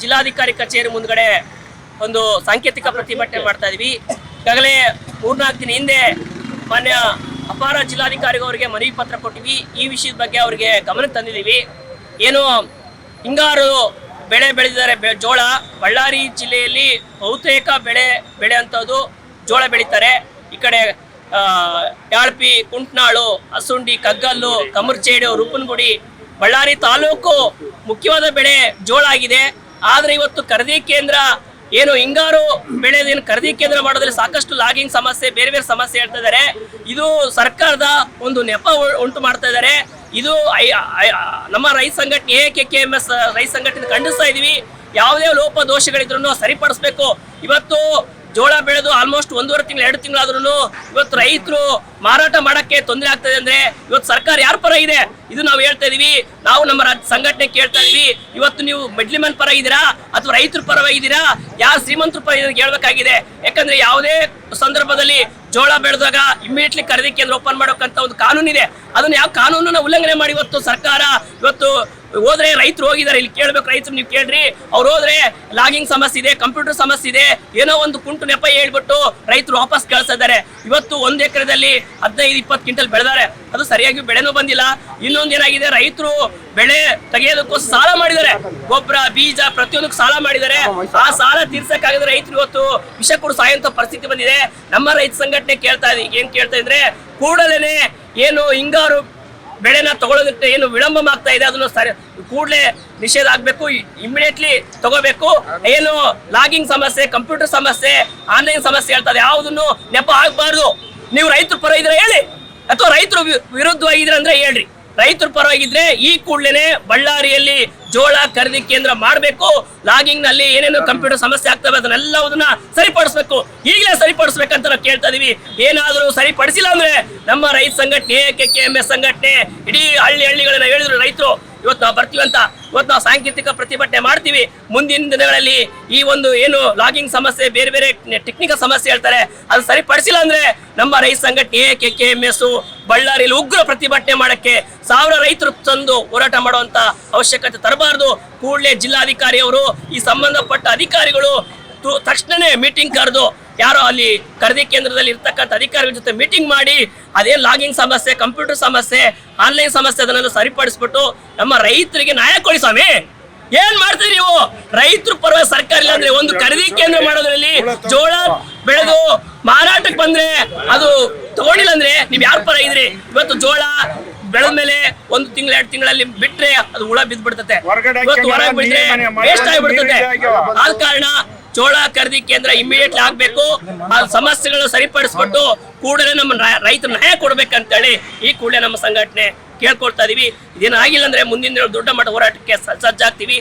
ಜಿಲ್ಲಾಧಿಕಾರಿ ಕಚೇರಿ ಮುಂದ್ಗಡೆ ಒಂದು ಸಾಂಕೇತಿಕ ಪ್ರತಿಭಟನೆ ಮಾಡ್ತಾ ಇದೀವಿ. ಈಗಾಗಲೇ ಮೂರ್ನಾಲ್ಕು ದಿನ ಹಿಂದೆ ಮಾನ್ಯ ಅಪಾರ ಜಿಲ್ಲಾಧಿಕಾರಿಗಳವರಿಗೆ ಮನವಿ ಪತ್ರ ಕೊಟ್ಟಿವಿ ಈ ವಿಷಯದ ಬಗ್ಗೆ ಅವರಿಗೆ ಗಮನ ತಂದಿದ್ದೀವಿ. ಏನು ಹಿಂಗಾರು ಬೆಳೆ ಬೆಳೆದಿದ್ದಾರೆ. ಜೋಳ ಬಳ್ಳಾರಿ ಜಿಲ್ಲೆಯಲ್ಲಿ ಬಹುತೇಕ ಬೆಳೆ ಬೆಳೆಯುವಂಥದ್ದು ಜೋಳ ಬೆಳೀತಾರೆ. ಈ ಕಡೆ ಯಾಳ್ಪಿ ಕುಂಟ್ನಾಳು, ಅಸುಂಡಿ, ಕಗ್ಗಲ್ಲು ಕಮರ್ಚೇಡು ರೂಪನಗುಡಿ ಬಳ್ಳಾರಿ ತಾಲೂಕು ಮುಖ್ಯವಾದ ಬೆಳೆ ಜೋಳ ಆಗಿದೆ ಆದರೆ ಇವತ್ತು ಖರೀದಿ ಕೇಂದ್ರ ಏನು ಹಿಂಗಾರು ಬೆಳೆದೇನು ಖರೀದಿ ಕೇಂದ್ರ ಮಾಡೋದ್ರಲ್ಲಿ ಸಾಕಷ್ಟು ಲಾಗಿಂಗ್ ಸಮಸ್ಯೆ, ಬೇರೆ ಬೇರೆ ಸಮಸ್ಯೆ ಹೇಳ್ತಾ ಇದ್ದಾರೆ. ಇದು ಸರ್ಕಾರದ ಒಂದು ನೆಪ ಉಂಟು ಮಾಡ್ತಾ ಇದ್ದಾರೆ. ಇದು ನಮ್ಮ ರೈತ ಸಂಘಟನೆ A K K M S ರೈತ ಸಂಘಟನೆ ಖಂಡಿಸ್ತಾ ಇದೀವಿ. ಯಾವುದೇ ಲೋಪ ದೋಷಗಳಿದ್ರು ಸರಿಪಡಿಸ್ಬೇಕು. ಇವತ್ತು ಜೋಳ ಬೆಳೆದು ಆಲ್ಮೋಸ್ಟ್ ಒಂದೂವರೆ ತಿಂಗಳು, ಎರಡು ತಿಂಗಳಾದ್ರೂ ಇವತ್ತು ರೈತರು ಮಾರಾಟ ಮಾಡೋಕ್ಕೆ ತೊಂದರೆ ಆಗ್ತದೆ ಅಂದ್ರೆ ಇವತ್ತು ಸರ್ಕಾರ ಯಾರ ಪರ ಇದೆ? ಇದು ನಾವು ಹೇಳ್ತಾ ಇದೀವಿ. ನಾವು ನಮ್ಮ ಸಂಘಟನೆ ಕೇಳ್ತಾ ಇದೀವಿ. ಇವತ್ತು ನೀವು ಮಿಡ್ಲಿಮನ್ ಪರ ಇದ್ದೀರಾ ಅಥವಾ ರೈತರ ಪರವಾಗಿದ್ದೀರಾ ಯಾರು ಶ್ರೀಮಂತರ ಪರ ಇದನ್ನ ಹೇಳ್ಬೇಕಾಗಿದೆ. ಯಾಕಂದ್ರೆ ಯಾವುದೇ ಸಂದರ್ಭದಲ್ಲಿ ಜೋಳ ಬೆಳೆದಾಗ ಇಮಿಡಿಯೇಟ್ಲಿ ಖರೀದಿ ಕೇಂದ್ರ ಓಪನ್ ಮಾಡೋಕ್ಕಂತ ಒಂದು ಕಾನೂನಿದೆ. ಅದನ್ನ ಯಾವ ಕಾನೂನನ್ನ ಉಲ್ಲಂಘನೆ ಮಾಡಿ ಇವತ್ತು ಸರ್ಕಾರ ಇವತ್ತು ಹೋದ್ರೆ ರೈತರು ಹೋಗಿದ್ದಾರೆ. ಇಲ್ಲಿ ಕೇಳ್ಬೇಕು ರೈತರು, ನೀವು ಕೇಳ್ರಿ. ಅವ್ರು ಹೋದ್ರೆ ಲಾಗಿಂಗ್ ಸಮಸ್ಯೆ ಇದೆ ಕಂಪ್ಯೂಟರ್ ಸಮಸ್ಯೆ ಇದೆ. ಏನೋ ಒಂದು ಕುಂಟು ನೆಪ ಹೇಳ್ಬಿಟ್ಟು ರೈತರು ವಾಪಸ್ ಕಳ್ಸ್ತಾ ಇದ್ದಾರೆ. ಇವತ್ತು ಒಂದು ಎಕರೆದಲ್ಲಿ ಹದಿನೈದು, ಇಪ್ಪತ್ತು ಕ್ವಿಂಟಲ್ ಬೆಳೆದಾರೆ. ಅದು ಸರಿಯಾಗಿ ಬೆಳೆನೂ ಬಂದಿಲ್ಲ. ಇನ್ನೊಂದು ಏನಾಗಿದೆ? ರೈತರು ಬೆಳೆ ತೆಗೆಯೋದಕ್ಕೂ ಸಾಲ ಮಾಡಿದ್ದಾರೆ. ಗೊಬ್ಬರ, ಬೀಜ ಪ್ರತಿಯೊಂದಕ್ಕೂ ಸಾಲ ಮಾಡಿದ್ದಾರೆ. ಆ ಸಾಲ ತೀರ್ಸಕ್ಕಾಗದ ರೈತರು ಇವತ್ತು ವಿಷ ಕೊಡು ಸಾಯಂತ ಪರಿಸ್ಥಿತಿ ಬಂದಿದೆ. ನಮ್ಮ ರೈತ ಸಂಘಟನೆ ಕೇಳ್ತಾ ಇದೆ, ಏನ್ ಕೇಳ್ತಾ ಇದ್ರೆ ಕೂಡಲೇ ಏನು ಹಿಂಗಾರು ಬೆಳೆನ ತಗೊಳ್ಳೋದಕ್ಕೆ ಏನು ವಿಳಂಬ ಆಗ್ತಾ ಇದೆ, ಅದನ್ನು ಸರಿ ಕೂಡಲೇ ನಿಷೇಧ ಆಗ್ಬೇಕು ಇಮಿಡಿಯೇಟ್ಲಿ ತಗೋಬೇಕು. ಏನು ಲಾಗಿಂಗ್ ಸಮಸ್ಯೆ ಕಂಪ್ಯೂಟರ್ ಸಮಸ್ಯೆ ಆನ್ಲೈನ್ ಸಮಸ್ಯೆ ಹೇಳ್ತಾರೆ ಯಾವುದನ್ನು ನೆಪ ಆಗ್ಬಾರ್ದು. ನೀವು ರೈತರ ಪರ ಇದ್ರೆ ಹೇಳಿ, ಅಥವಾ ರೈತರು ವಿರುದ್ಧವಾಗಿದ್ರೆ ಅಂದ್ರೆ ಹೇಳ್ರಿ. ರೈತರ ಪರವಾಗಿದ್ರೆ ಈ ಕೂಡಲೇ ಬಳ್ಳಾರಿಯಲ್ಲಿ ಜೋಳ ಖರೀದಿ ಕೇಂದ್ರ ಮಾಡಬೇಕು. ಲಾಗಿಂಗ್ನಲ್ಲಿ ಏನೇನು ಕಂಪ್ಯೂಟರ್ ಸಮಸ್ಯೆ ಆಗ್ತವೆ ಅದನ್ನೆಲ್ಲವನ್ನ ಸರಿಪಡಿಸಬೇಕು. ಈಗಲೇ ಸರಿಪಡಿಸಬೇಕಂತ ನಾವು ಕೇಳ್ತಾ ಇದೀವಿ ಏನಾದರೂ ಸರಿಪಡಿಸಿಲ್ಲ ಅಂದ್ರೆ ನಮ್ಮ ರೈತ ಸಂಘಟನೆ ಕೆ ಕೆ ಎಂ ಎಸ್ ಸಂಘಟನೆ ಇಡೀ ಹಳ್ಳಿ ಹಳ್ಳಿಗಳನ್ನ ಹೇಳಿದ್ರು ರೈತರು. ಇವತ್ತು ನಾವು ಬರ್ತೀವಿ ಅಂತ ಇವತ್ತು ನಾವು ಸಾಂಕೇತಿಕ ಪ್ರತಿಭಟನೆ ಮಾಡ್ತೀವಿ. ಮುಂದಿನ ದಿನಗಳಲ್ಲಿ ಈ ಒಂದು ಏನು ಲಾಗಿಂಗ್ ಸಮಸ್ಯೆ, ಬೇರೆ ಬೇರೆ ಟೆಕ್ನಿಕಲ್ ಸಮಸ್ಯೆ ಹೇಳ್ತಾರೆ, ಅದು ಸರಿಪಡಿಸಿಲ್ಲ ಅಂದ್ರೆ ನಮ್ಮ ರೈತ ಸಂಘಟನೆ ಕೆ ಕೆ ಎಂ ಎಸ್ ಬಳ್ಳಾರಿಯಲ್ಲಿ ಉಗ್ರ ಪ್ರತಿಭಟನೆ ಮಾಡಕ್ಕೆ ಸಾವಿರ ರೈತರು ತಂದು ಹೋರಾಟ ಮಾಡುವಂತ ಅವಶ್ಯಕತೆ ತರಬಾರದು. ಕೂಡಲೇ ಜಿಲ್ಲಾಧಿಕಾರಿಯವರು, ಈ ಸಂಬಂಧಪಟ್ಟ ಅಧಿಕಾರಿಗಳು ತಕ್ಷಣನೇ ಮೀಟಿಂಗ್ ಕರೆದು ಯಾರೋ ಅಲ್ಲಿ ಖರೀದಿ ಕೇಂದ್ರದಲ್ಲಿ ಇರ್ತಕ್ಕಂಥ ಅಧಿಕಾರಿಗಳ ಜೊತೆ ಮೀಟಿಂಗ್ ಮಾಡಿ ಅದೇ ಲಾಗಿಂಗ್ ಸಮಸ್ಯೆ ಕಂಪ್ಯೂಟರ್ ಸಮಸ್ಯೆ ಆನ್ಲೈನ್ ಸಮಸ್ಯೆ ಅದನ್ನೆಲ್ಲ ಸರಿಪಡಿಸ್ಬಿಟ್ಟು ನಮ್ಮ ರೈತರಿಗೆ ನ್ಯಾಯ ಕೊಡಿ ಸ್ವಾಮಿ. ಏನ್ ಮಾಡ್ತೀರಿ ನೀವು? ರೈತರು ಪರವಾಗಿ ಸರ್ಕಾರ ಇಲ್ಲ ಅಂದ್ರೆ ಒಂದು ಖರೀದಿ ಕೇಂದ್ರ ಮಾಡೋದ್ರಲ್ಲಿ ಜೋಳ ಬೆಳೆದು ಮಾರಾಟಕ್ಕೆ ಬಂದ್ರೆ ಅದು ತಗೊಂಡಿಲ್ಲ ಅಂದ್ರೆ ನೀವ್ ಯಾರ ಪರ ಇದ್ರಿ ಇವತ್ತು ಜೋಳ ಬೆಳೆದ ಮೇಲೆ ಒಂದು ತಿಂಗಳ ಎರಡು ತಿಂಗಳಲ್ಲಿ ಬಿಟ್ರೆ ಅದು ಹುಳ ಬಿದ್ದ್ಬಿಡ್ತತೆ. ಇವತ್ತು ಹೊರಗೆ ಬಿಟ್ರೆ ವೇಸ್ಟ್ ಆಗಿಬಿಡ್ತದೆ ಆದ ಕಾರಣ ಜೋಳ ಖರೀದಿ ಕೇಂದ್ರ ಇಮಿಡಿಯೇಟ್ಲಿ ಆಗ್ಬೇಕು. ಆ ಸಮಸ್ಯೆಗಳನ್ನು ಸರಿಪಡಿಸ್ಬಿಟ್ಟು ಕೂಡಲೇ ನಮ್ಮ ರೈತರ ನ್ಯಾಯ ಕೊಡ್ಬೇಕಂತೇಳಿ ಈ ಕೂಡಲೇ ನಮ್ಮ ಸಂಘಟನೆ ಕೇಳ್ಕೊಳ್ತಾ ಇದೀವಿ. ಇದೇನಾಗಿಲ್ಲ ಅಂದ್ರೆ ಮುಂದಿನ ದಿನ ದೊಡ್ಡ ಮಟ್ಟ ಹೋರಾಟಕ್ಕೆ ಸಜ್ಜಾಗ್ತೀವಿ.